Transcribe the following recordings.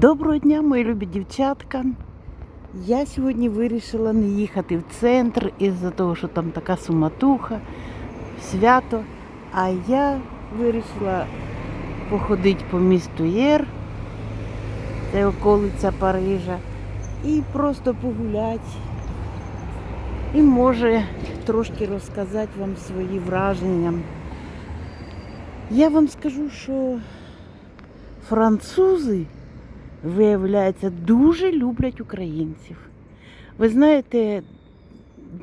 Доброго дня, мої любі дівчатка. Я сьогодні вирішила не їхати в центр із-за того, що там така суматуха, свято. А я вирішила походити по місту Єр, це околиця Парижа, і просто погуляти. І може трошки розказати вам свої враження. Я вам скажу, що французи, виявляється, дуже люблять українців. Ви знаєте,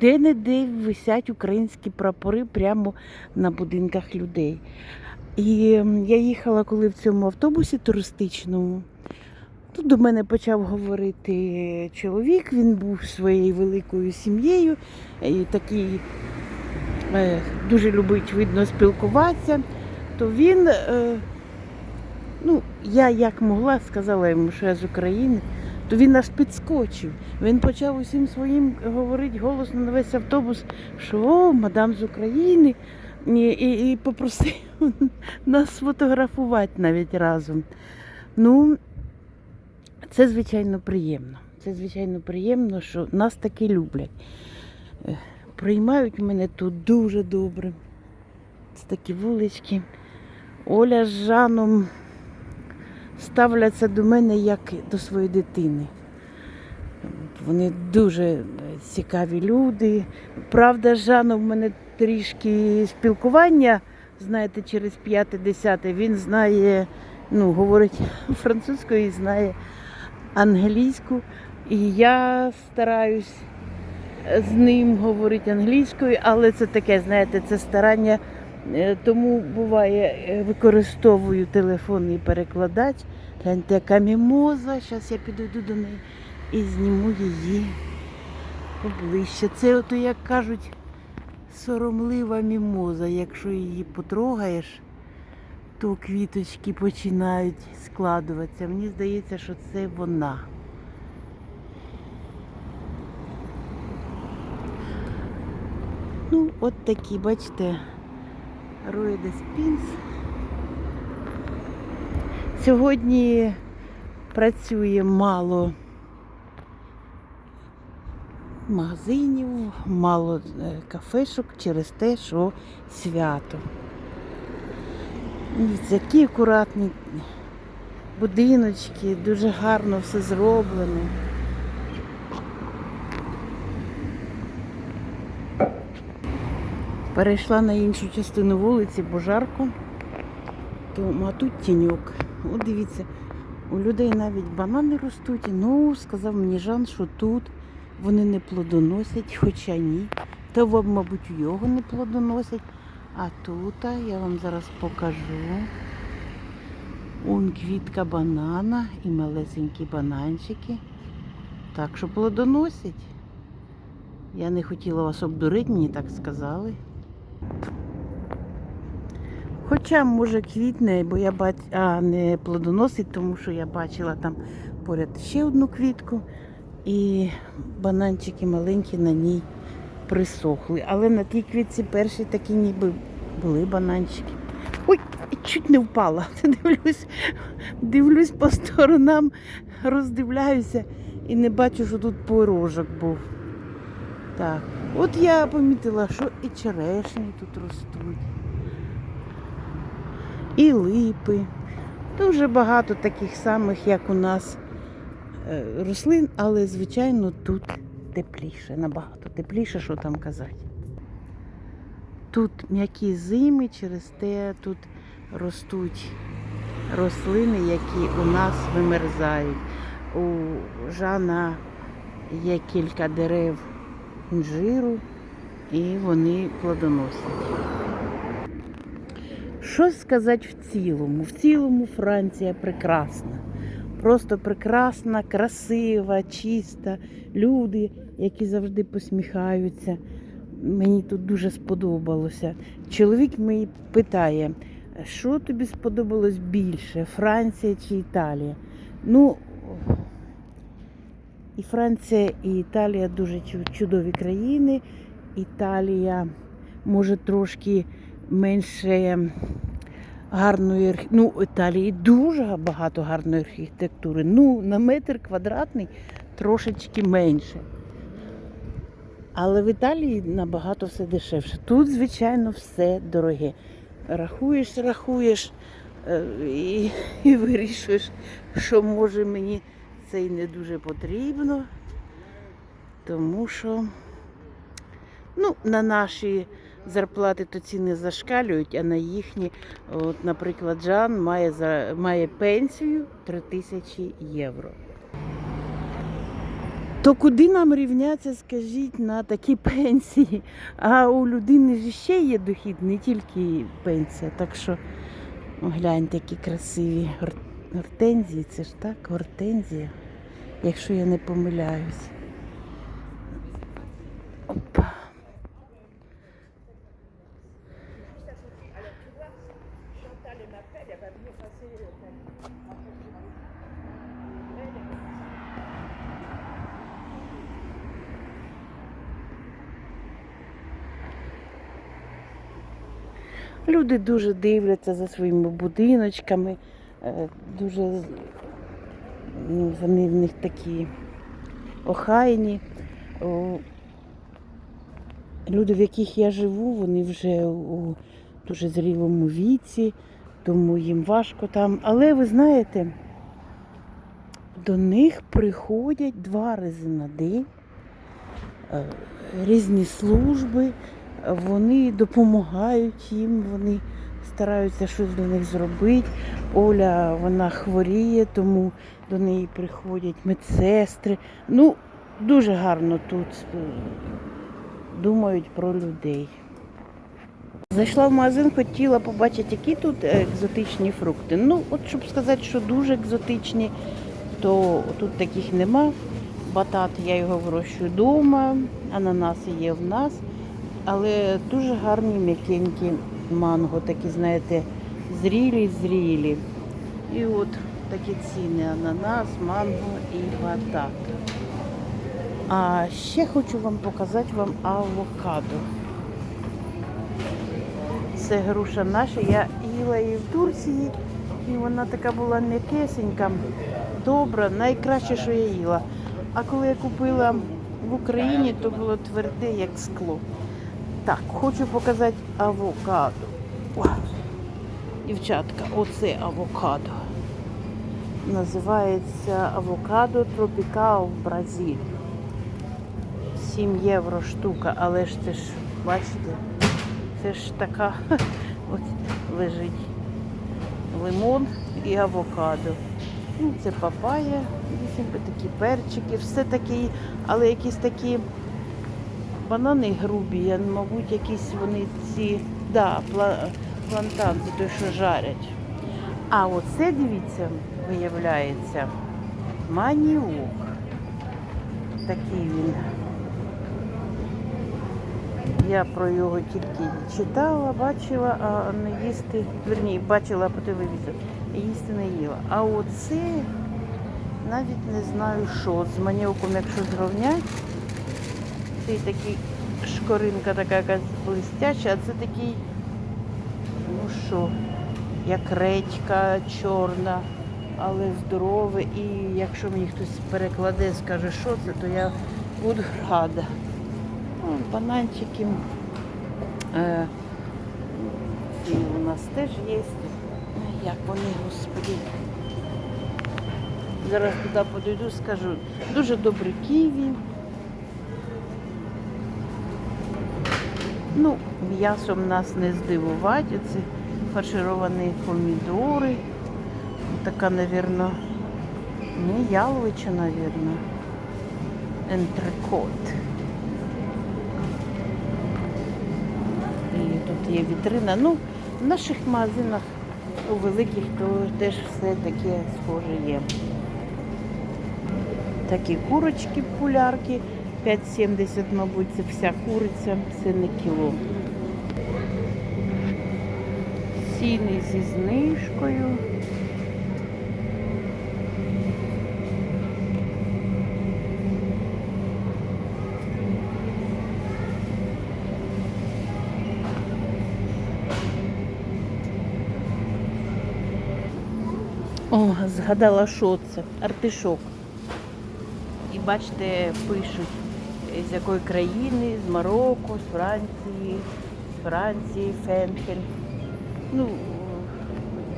де-не-де висять українські прапори прямо на будинках людей. І я їхала коли в цьому автобусі туристичному. Тут до мене почав говорити чоловік, він був своєю великою сім'єю, і такий е, дуже любить видно спілкуватися. То він, е, ну, я як могла, сказала йому, що я з України, то він аж підскочив. Він почав усім своїм говорити голосно на весь автобус, що о, мадам з України, і, і, і попросив нас сфотографувати навіть разом. Ну, це звичайно приємно. Це звичайно приємно, що нас таки люблять. Е, Приймають мене тут дуже добре. Це такі вулички. Оля з Жаном ставляться до мене як до своєї дитини. Вони дуже цікаві люди. Правда, з Жаном в мене трішки спілкування, знаєте, через п'яте-десяте. Він знає, ну, говорить французькою і знає англійську. І я стараюсь з ним говорити англійською, але це таке, знаєте, це старання. Е, Тому буває, е, використовую телефонний перекладач. Гляньте, яка мімоза. Зараз я підійду до неї і зніму її поближче. Це ото, як кажуть, соромлива мімоза. Якщо її потрогаєш, то квіточки починають складуватися. Мені здається, що це вона. Ну, от такі, бачите, Роїде Спінс. Сьогодні працює мало магазинів, мало е, кафешок через те, що свято. Дивіться, які акуратні будиночки, дуже гарно все зроблено. Перейшла на іншу частину вулиці, бо жарко, то а тут тіньок. От дивіться, у людей навіть банани ростуть. Ну, сказав мені Жан, що тут вони не плодоносять, хоча ні. Та, в- мабуть, його не плодоносять. А тут я вам зараз покажу. Он квітка банана і малесенькі бананчики. Так що плодоносять. Я не хотіла вас обдурити, мені так сказали. Хоча, може, квітне, бо я бач... а, не плодоносить, тому що я бачила там поряд ще одну квітку, і бананчики маленькі на ній присохли. Але на тій квітці перші такі ніби були бананчики. Ой, чуть не впала. Дивлюсь, дивлюсь по сторонам, роздивляюся і не бачу, що тут порожок був. Так, от я помітила, що і черешні тут ростуть, і липи. Дуже багато таких самих, як у нас, е, рослин, але, звичайно, тут тепліше, набагато тепліше, що там казати. Тут м'які зими, через те тут ростуть рослини, які у нас вимерзають. У Жана є кілька дерев інжиру і вони плодоносять. Що сказати в цілому? В цілому Франція прекрасна. Просто прекрасна, красива, чиста. Люди, які завжди посміхаються. Мені тут дуже сподобалося. Чоловік мій питає, що тобі сподобалось більше, Франція чи Італія? Ну, і Франція, і Італія дуже чудові країни. Італія може трошки менше гарної архі... Ну, Італії дуже багато гарної архітектури. Ну, на метр квадратний трошечки менше. Але в Італії набагато все дешевше. Тут, звичайно, все дороге. Рахуєш, рахуєш е, і, і вирішуєш, що може мені це й не дуже потрібно. Тому що ну, на наші зарплати то ціни зашкалюють, а на їхні, от, наприклад, Жан має, за, має пенсію 3000 євро. То куди нам рівнятися, скажіть, на такі пенсії? А у людини ж ще є дохід, не тільки пенсія. Так що гляньте, які красиві гор- гортензії. Це ж так, гортензія, якщо я не помиляюсь. Опа. Люди дуже дивляться за своїми будиночками, дуже ну, вони в них такі охайні. Люди, в яких я живу, вони вже у дуже зрілому віці, тому їм важко там. Але ви знаєте, до них приходять два рази на день е, різні служби, вони допомагають їм, вони стараються щось для них зробити. Оля вона хворіє, тому до неї приходять медсестри. Ну, дуже гарно тут е, думають про людей. Зайшла в магазин, хотіла побачити, які тут екзотичні фрукти. Ну, от щоб сказати, що дуже екзотичні, то тут таких нема. Батат я його вирощую вдома, ананаси є в нас, але дуже гарні м'якенькі манго, такі, знаєте, зрілі, зрілі. І от такі ціни ананас, манго і батат. А ще хочу вам показати вам авокадо. Це груша наша. Я їла її в Турції, і вона така була м'якесенька, добра, найкраще, що я їла. А коли я купила в Україні, то було тверде, як скло. Так, хочу показати авокадо. Дівчатка, оце авокадо. Називається авокадо Тропікал Бразиль. 7 євро штука, але ж це ж, бачите, це ж така от лежить лимон і авокадо. Ну, це папая, такі перчики, все такі, але якісь такі банани грубі, мабуть, якісь вони ці, да, пла- плантанці, той, що жарять. А оце, дивіться, виявляється, маніок. Такий він. Я про його тільки читала, бачила, а не їсти, верні, бачила по телевізору, їсти не їла. А оце навіть не знаю що. З маніоком, якщо зрівняти, це такий шкоринка така якась блистяча, а це такий, ну що, як редька чорна, але здорове. І якщо мені хтось перекладе, скаже, що це, то я буду рада. Ну, бананчики. Е, ці у нас теж є. Як вони, господи. Зараз туди подойду, скажу. Дуже добрі ківі. Ну, м'ясом нас не здивувати. Це фаршировані помідори. Така, мабуть, не яловича, мабуть. Ентрикот. І тут є вітрина. Ну, в наших магазинах у великих то теж все таке схоже є. Такі курочки, пулярки, 5,70, мабуть, це вся куриця, це не кіло. Сіни зі знижкою. О, згадала, що це артишок. І бачите, пишуть, з якої країни, з Марокко, з Франції, з Франції, Фенхель. Ну,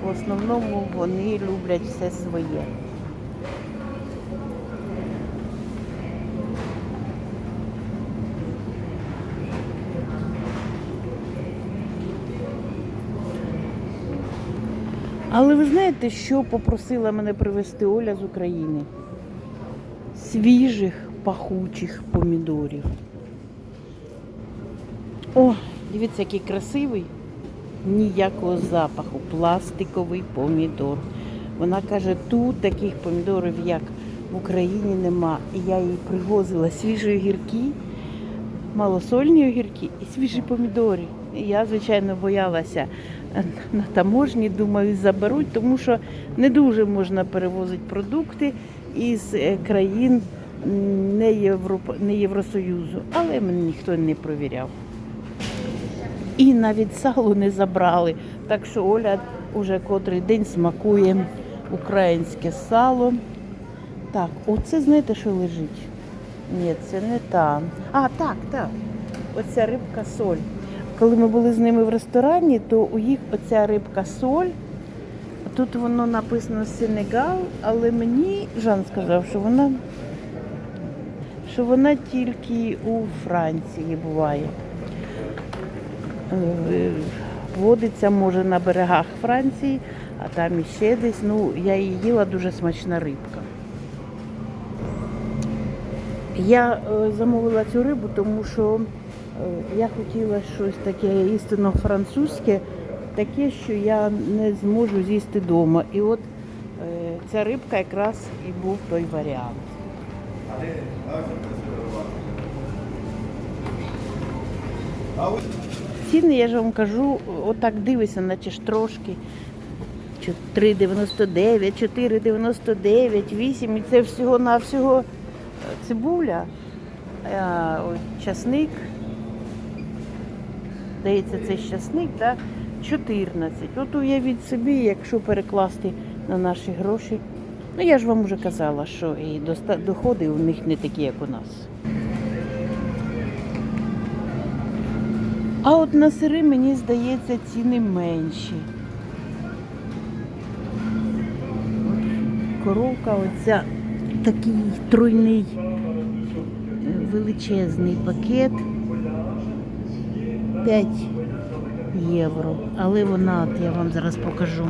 в основному вони люблять все своє. Але ви знаєте, що попросила мене привезти Оля з України? Свіжих пахучих помідорів. О, дивіться, який красивий. Ніякого запаху. Пластиковий помідор. Вона каже, тут таких помідорів, як в Україні, нема. І я їй привозила свіжі огірки, малосольні огірки і свіжі помідори. І я, звичайно, боялася на таможні, думаю, заберуть, тому що не дуже можна перевозити продукти із е, країн не, Європа, не Євросоюзу, але мене ніхто не провіряв. І навіть сало не забрали. Так що Оля уже котрий день смакує українське сало. Так, оце знаєте, що лежить? Ні, це не та. А, так, так. Оця рибка соль. Коли ми були з ними в ресторані, то у їх оця рибка соль. Тут воно написано Сенегал, але мені Жан сказав, що вона, що вона тільки у Франції буває. Е, Водиться може на берегах Франції, а там іще десь. Ну, я її їла дуже смачна рибка. Я е, замовила цю рибу, тому що е, я хотіла щось таке істинно французьке, таке, що я не зможу з'їсти вдома. І от ця рибка якраз і був той варіант. Ціни, я ж вам кажу, отак дивися, наче ж трошки. 3,99, 4,99, 8 і це всього-навсього цибуля, а, ой, часник. Здається, це часник, так? 14. От уявіть собі, якщо перекласти на наші гроші. Ну я ж вам вже казала, що і доходи у них не такі, як у нас. А от на сири, мені здається, ціни менші. Коровка, оця такий тройний е, величезний пакет 5 євро. Але вона, от я вам зараз покажу.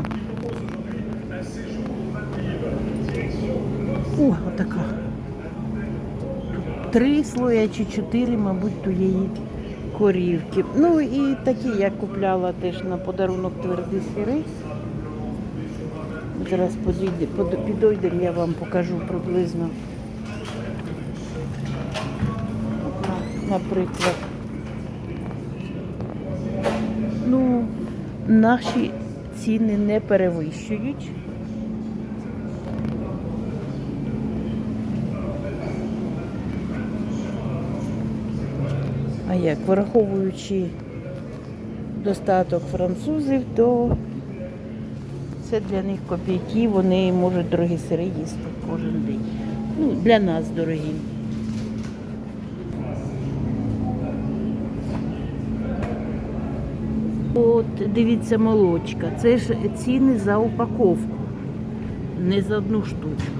О, отака. Тут три слоя чи чотири, мабуть, тієї корівки. Ну і такі я купляла теж на подарунок тверді сири. Зараз підійдемо, я вам покажу приблизно. Наприклад. Ну, наші ціни не перевищують. Як враховуючи достаток французів, то це для них копійки, вони можуть дорогі сири їсти кожен день. Ну, для нас дорогі. От, дивіться, молочка. Це ж ціни за упаковку, не за одну штучку.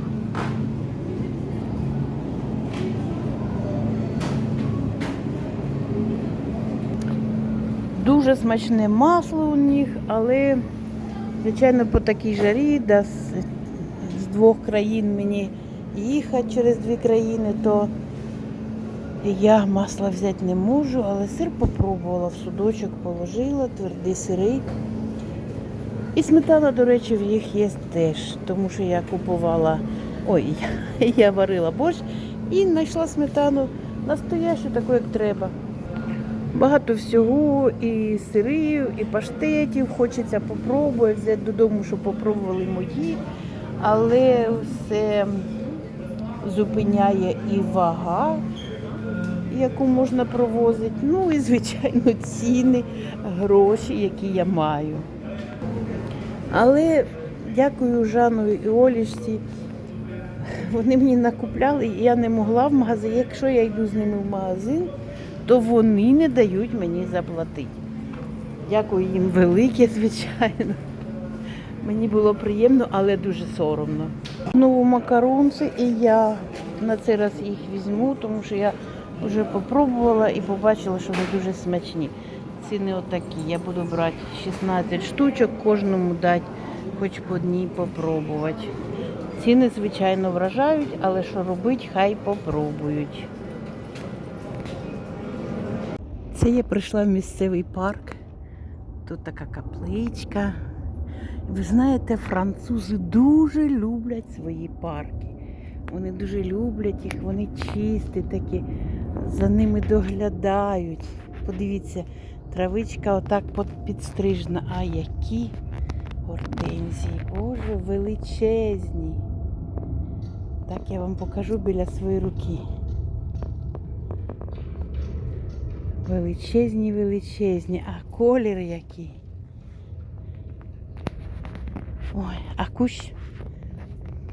Дуже смачне масло у них, але, звичайно, по такій жарі, да, з, двох країн мені їхати через дві країни, то я масла взяти не можу, але сир попробувала, в судочок положила, тверді сири. І сметана, до речі, в їх є теж, тому що я купувала, ой, я, я варила борщ і знайшла сметану настоящу, таку, як треба. Багато всього, і сирів, і паштетів. Хочеться попробувати взяти додому, щоб попробували мої. Але все зупиняє і вага, яку можна провозити. Ну і, звичайно, ціни, гроші, які я маю. Але дякую Жану і Олішці. Вони мені накупляли, і я не могла в магазин. Якщо я йду з ними в магазин, то вони не дають мені заплатити. Дякую їм велике, звичайно. Мені було приємно, але дуже соромно. Знову макаронці, і я на цей раз їх візьму, тому що я вже попробувала і побачила, що вони дуже смачні. Ціни отакі. Я буду брати 16 штучок, кожному дати хоч по одній попробувати. Ціни, звичайно, вражають, але що робити, хай попробують. Це я прийшла в місцевий парк. Тут така капличка. Ви знаєте, французи дуже люблять свої парки. Вони дуже люблять їх, вони чисті такі, за ними доглядають. Подивіться, травичка отак підстрижена. А які гортензії, боже, величезні. Так я вам покажу біля своєї руки. Величезні, величезні, а колір який. Ой, а кущ,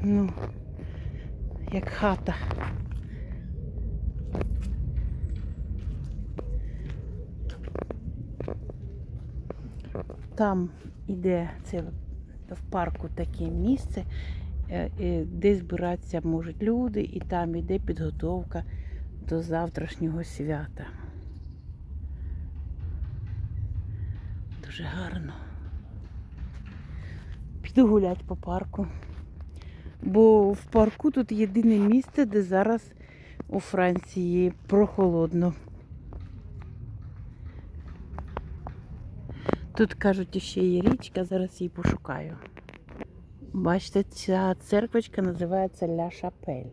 ну, як хата. Там іде це в парку таке місце, е, е, де збиратися можуть люди, і там іде підготовка до завтрашнього свята. Дуже гарно. Піду гулять по парку. Бо в парку тут єдине місце, де зараз у Франції прохолодно. Тут кажуть, ще є річка, зараз її пошукаю. Бачите, ця церквочка називається Ля Шапель.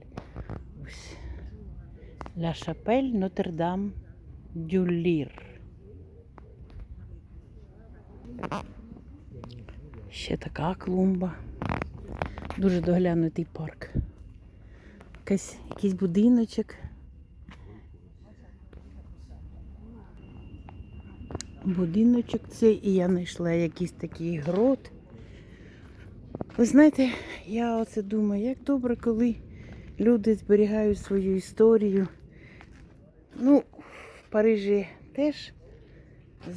Ось. Ля Шапель Нотр-Дам Дюлір. Ще така клумба. Дуже доглянутий парк. Якась, якийсь будиночок. Будиночок цей, і я знайшла якийсь такий грот. Ви знаєте, я оце думаю, як добре, коли люди зберігають свою історію. Ну, в Парижі теж,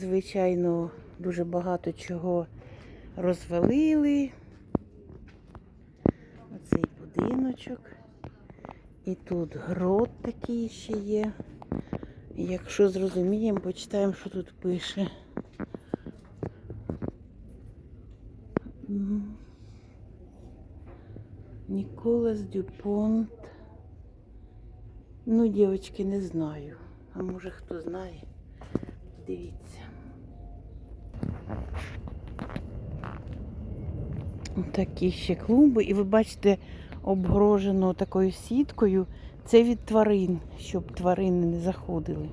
звичайно, дуже багато чого розвалили. Оцей будиночок. І тут грот такий ще є. Якщо зрозуміємо, почитаємо, що тут пише. Ніколас Дюпонт. Ну, дівчатки, не знаю. А може хто знає. Дивіться. Такі ще клумби, і ви бачите обгрожено такою сіткою. Це від тварин, щоб тварини не заходили.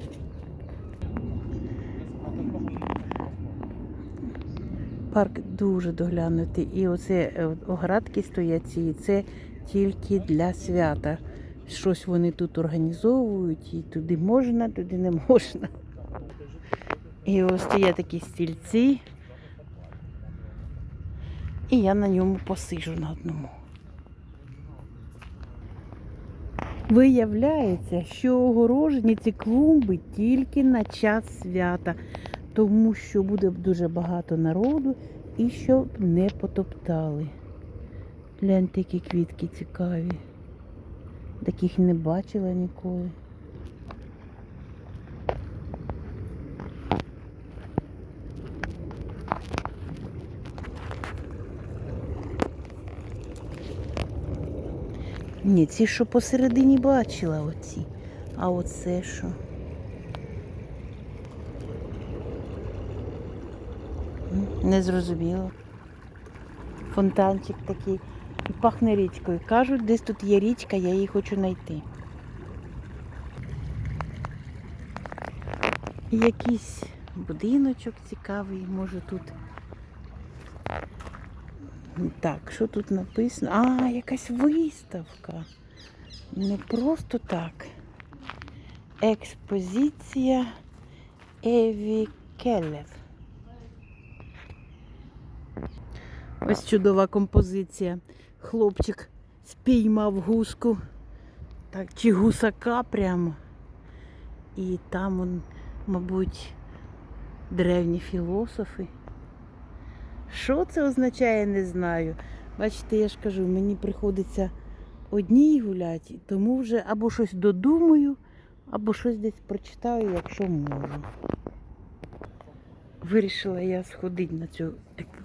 Парк дуже доглянутий. І оце е, оградки стоять ці, це тільки для свята. Щось вони тут організовують, і туди можна, туди не можна. І ось стоять такі стільці. І я на ньому посижу на одному. Виявляється, що огорожені ці клумби тільки на час свята, тому що буде дуже багато народу і щоб не потоптали. Гляньте, які квітки цікаві. Таких не бачила ніколи. Ні, ці, що посередині бачила, оці. А оце що? Не зрозуміло. Фонтанчик такий. І пахне річкою. Кажуть, десь тут є річка, я її хочу знайти. Якийсь будиночок цікавий, може тут. Так, що тут написано? А, якась виставка. Не просто так. Експозиція Еві Келлер. Ось чудова композиція. Хлопчик спіймав гуску, так, чи гусака прямо. І там, мабуть, древні філософи. Що це означає, не знаю. Бачите, я ж кажу, мені приходиться одній гуляти, тому вже або щось додумаю, або щось десь прочитаю, якщо можу. Вирішила я сходити на цю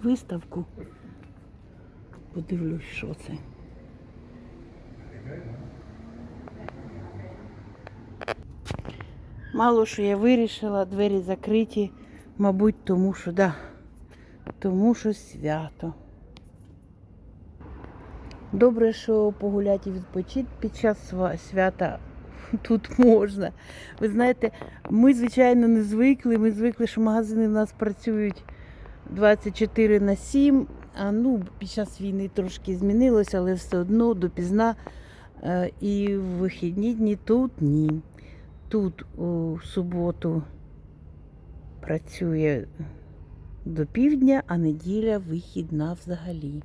виставку. Подивлюсь, що це. Мало що я вирішила, двері закриті, мабуть, тому що да, тому що свято. Добре, що погуляти і відпочити під час свята тут можна. Ви знаєте, ми, звичайно, не звикли. Ми звикли, що магазини в нас працюють 24 на 7. А ну, під час війни трошки змінилося, але все одно допізна. Е, І в вихідні дні тут ні. Тут у суботу працює до півдня, а неділя вихідна взагалі.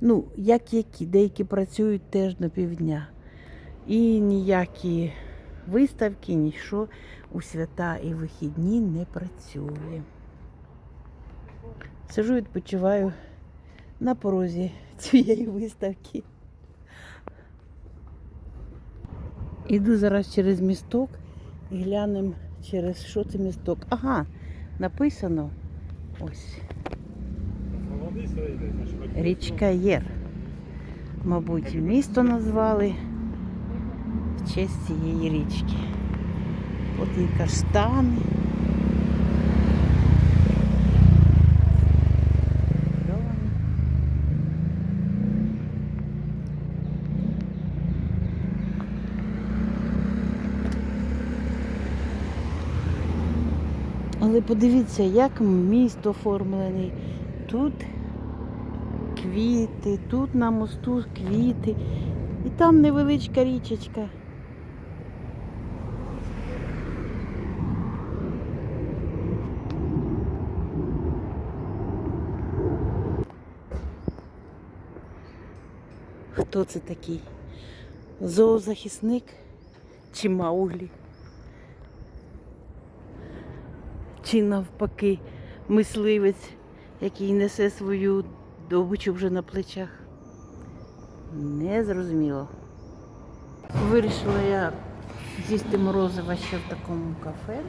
Ну, як які, деякі працюють теж до півдня. І ніякі виставки, нічого у свята і вихідні не працює. Сижу, і відпочиваю на порозі цієї виставки. Іду зараз через місток і глянемо через що це місток. Ага, написано ось. Річка Єр. Мабуть, місто назвали в честь цієї річки. От і каштани. Кльони. Але подивіться, як міст оформлений. Тут квіти, тут на мосту квіти. І там невеличка річечка. Хто це такий? Зоозахисник чи Мауглі? Чи навпаки мисливець, який несе свою добичу вже на плечах? Не зрозуміло. Вирішила я з'їсти морозиво ще в такому кафе.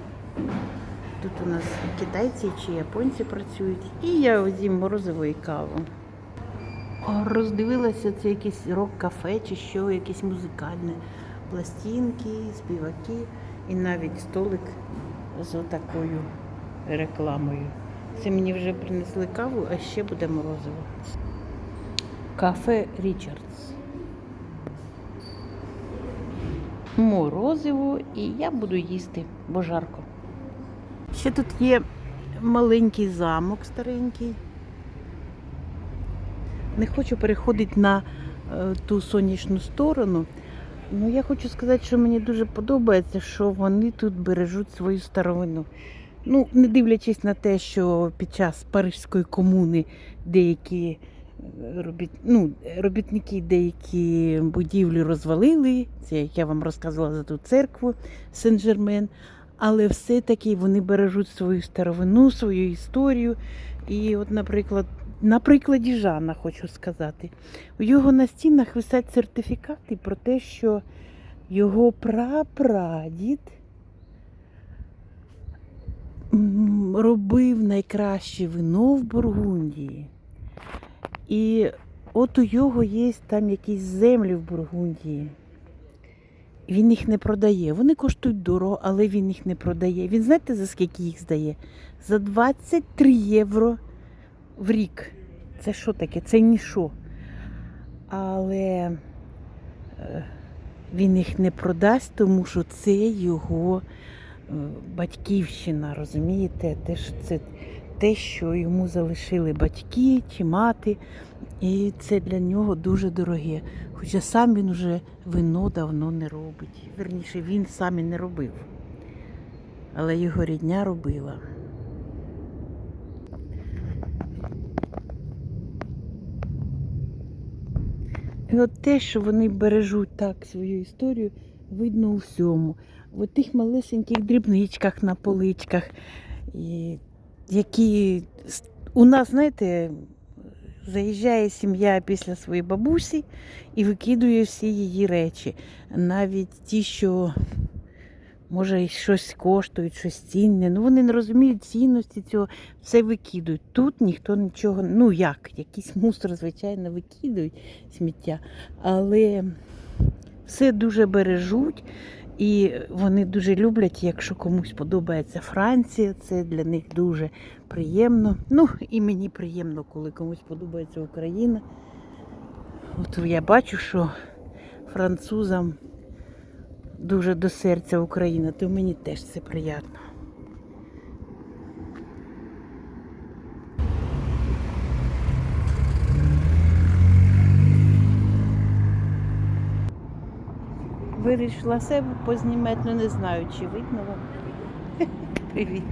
Тут у нас китайці чи японці працюють. І я з'їм морозиво і каву. Роздивилася, це якесь рок-кафе чи що, якесь музикальне. Пластинки, співаки і навіть столик з отакою рекламою. Це мені вже принесли каву, а ще буде морозиво. Кафе Річардс. Морозиво і я буду їсти, бо жарко. Ще тут є маленький замок старенький. Не хочу переходити на е, ту сонячну сторону. Ну, я хочу сказати, що мені дуже подобається, що вони тут бережуть свою старовину. Ну, не дивлячись на те, що під час Парижської комуни деякі е, робіт, ну, робітники деякі будівлі розвалили, це як я вам розказувала за ту церкву Сен-Жермен, але все-таки вони бережуть свою старовину, свою історію. І от, наприклад, на прикладі Жана хочу сказати, у його на стінах висять сертифікати про те, що його прапрадід робив найкраще вино в Бургундії. І от у його є там якісь землі в Бургундії. Він їх не продає. Вони коштують дорого, але він їх не продає. Він знаєте, за скільки їх здає? За 23 євро в рік. Це що таке? Це ніщо. Але е, він їх не продасть, тому що це його батьківщина, розумієте? Те, що це те, що йому залишили батьки чи мати. І це для нього дуже дороге. Хоча сам він вже вино давно не робить. Верніше, він сам і не робив. Але його рідня робила. І от те, що вони бережуть так свою історію, видно у всьому. В тих малесеньких дрібничках на поличках, які у нас, знаєте, заїжджає сім'я після своєї бабусі і викидує всі її речі. Навіть ті, що може щось коштують, щось цінне. Ну вони не розуміють цінності цього, все викидують. Тут ніхто нічого, ну як, якийсь мусор, звичайно, викидують сміття, але все дуже бережуть. І вони дуже люблять, якщо комусь подобається Франція, це для них дуже приємно. Ну і мені приємно, коли комусь подобається Україна. От я бачу, що французам дуже до серця Україна, то мені теж це приємно. Вирішила себе познімати, ну не знаю, чи видно вам. Привіт.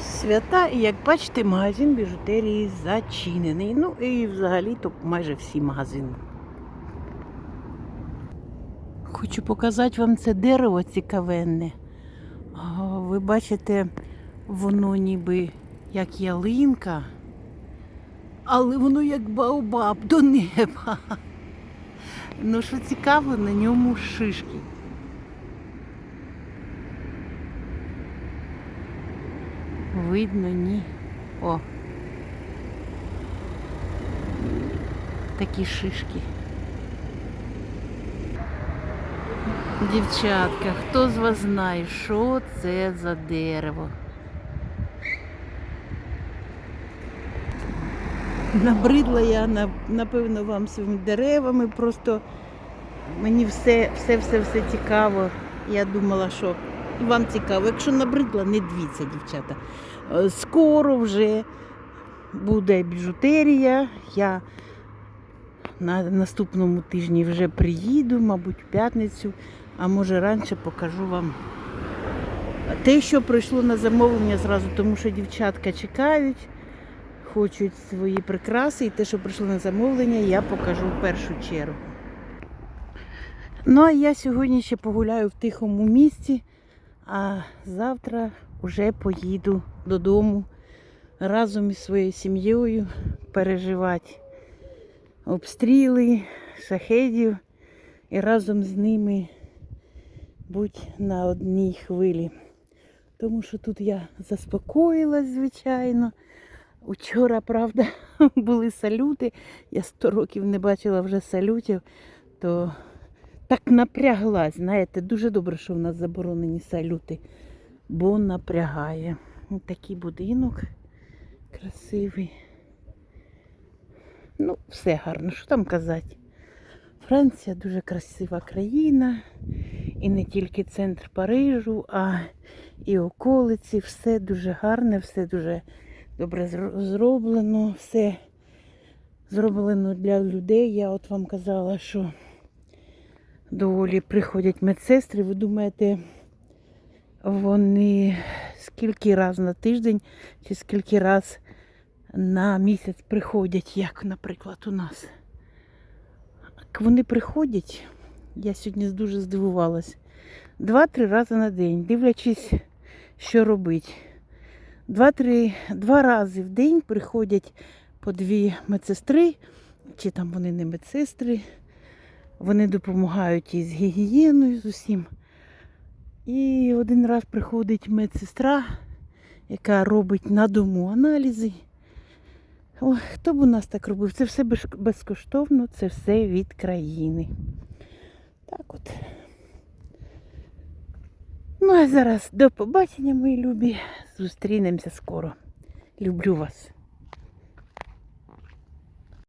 Свята, і як бачите, магазин біжутерії зачинений. Ну і взагалі то майже всі магазини. Хочу показати вам це дерево цікавенне. Ви бачите, воно ніби як ялинка, але воно як баобаб до неба. Ну, що цікаво, на ньому шишки. Видно, ні. О. Такі шишки. Дівчатка, хто з вас знає, що це за дерево? Набридла я, на- напевно, вам своїми деревами. Просто мені все, все, все, все цікаво. Я думала, що вам цікаво. Якщо набридла, не дивіться, дівчата. Е, Скоро вже буде біжутерія. Я на наступному тижні вже приїду, мабуть, в п'ятницю, а може раніше покажу вам те, що прийшло на замовлення зразу, тому що дівчатка чекають, хочуть свої прикраси, і те, що прийшло на замовлення, я покажу в першу чергу. Ну, а я сьогодні ще погуляю в тихому місці, а завтра вже поїду додому разом із своєю сім'єю переживати обстріли, шахедів і разом з ними бути на одній хвилі. Тому що тут я заспокоїлась, звичайно. Учора, правда, були салюти. Я сто років не бачила вже салютів, то так напряглась. Знаєте, дуже добре, що в нас заборонені салюти, бо напрягає. Такий будинок красивий. Ну, все гарно, що там казати. Франція дуже красива країна. І не тільки центр Парижу, а і околиці. Все дуже гарне, все дуже добре зроблено, все зроблено для людей. Я от вам казала, що доволі приходять медсестри. Ви думаєте, вони скільки раз на тиждень чи скільки раз на місяць приходять, як, наприклад, у нас. Вони приходять, я сьогодні дуже здивувалась. Два-три рази на день, дивлячись, що робить. Два-три, два рази в день приходять по дві медсестри, чи там вони не медсестри. Вони допомагають із гігієною, з усім. І один раз приходить медсестра, яка робить на дому аналізи. Ой, хто б у нас так робив? Це все безкоштовно, це все від країни. Так от. Ну, а зараз до побачення, мої любі. Зустрінемося скоро. Люблю вас.